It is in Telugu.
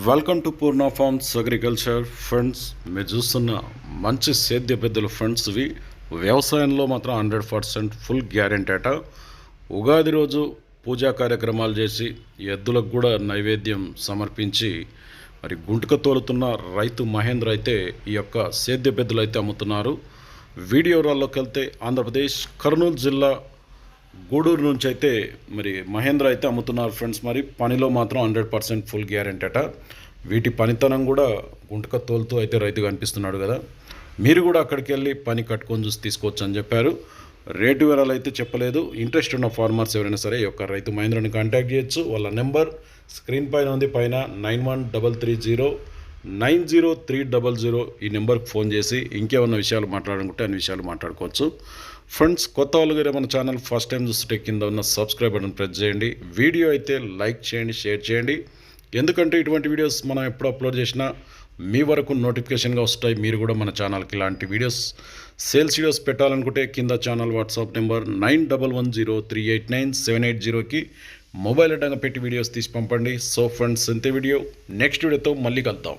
Welcome to Purna farms agriculture friends మీరు చూస్తున్న మంచి సేద్య పెద్దల ఫ్రెండ్స్ ఇవి వ్యవసాయంలో మాత్రం హండ్రెడ్ పర్సెంట్ ఫుల్ గ్యారెంటీ అట. ఉగాది రోజు పూజా కార్యక్రమాలు చేసి ఎద్దులకు కూడా నైవేద్యం సమర్పించి మరి గుంటక తోలుతున్న రైతు మహేంద్ర అయితే ఈ యొక్క సేద్య పెద్దలు అయితే అమ్ముతున్నారు. వీడియో రాల్లోకి వెళ్తే ఆంధ్రప్రదేశ్ కర్నూలు జిల్లా గూడూరు నుంచి అయితే మరి మహేంద్ర అయితే అమ్ముతున్నారు ఫ్రెండ్స్ మరి పనిలో మాత్రం హండ్రెడ్ పర్సెంట్ ఫుల్ గ్యారెంటీ అట. వీటి పనితనం కూడా గుంటక తోలుతూ అయితే రైతు కనిపిస్తున్నాడు కదా. మీరు కూడా అక్కడికి వెళ్ళి పని కట్టుకొని చూసి తీసుకోవచ్చు అని చెప్పారు. రేటు వివరాలు అయితే చెప్పలేదు. ఇంట్రెస్ట్ ఉన్న ఫార్మర్స్ ఎవరైనా సరే ఈ యొక్క రైతు మహేంద్రని కాంటాక్ట్ చేయొచ్చు. వాళ్ళ నెంబర్ స్క్రీన్ పైన ఉంది. పైన nine one double three zero nine zero three double zero ఈ నెంబర్కి ఫోన్ చేసి ఇంకేమన్నా విషయాలు మాట్లాడాలనుకుంటే అన్ని విషయాలు మాట్లాడుకోవచ్చు. ఫ్రెండ్స్ కొత్త వాళ్ళు గారే మన ఛానల్ ఫస్ట్ టైం చూస్తుంటే కింద ఉన్న సబ్స్క్రైబ్ బటన్ ప్రెస్ చేయండి. వీడియో అయితే లైక్ చేయండి షేర్ చేయండి. ఎందుకంటే ఇటువంటి వీడియోస్ మనం ఎప్పుడు అప్లోడ్ చేసినా మీ వరకు నోటిఫికేషన్గా వస్తాయి. మీరు కూడా మన ఛానల్కి ఇలాంటి వీడియోస్ సేల్స్ వీడియోస్ పెట్టాలనుకుంటే కింద channel WhatsApp number nine double one zero three eight nine seven eight జీరోకి మొబైల్ అడ్డంగా పెట్టి వీడియోస్ తీసి పంపండి. సో ఫ్రెండ్స్ ఇంతే వీడియో. నెక్స్ట్ వీడియోతో మళ్ళీ కలుద్దాం.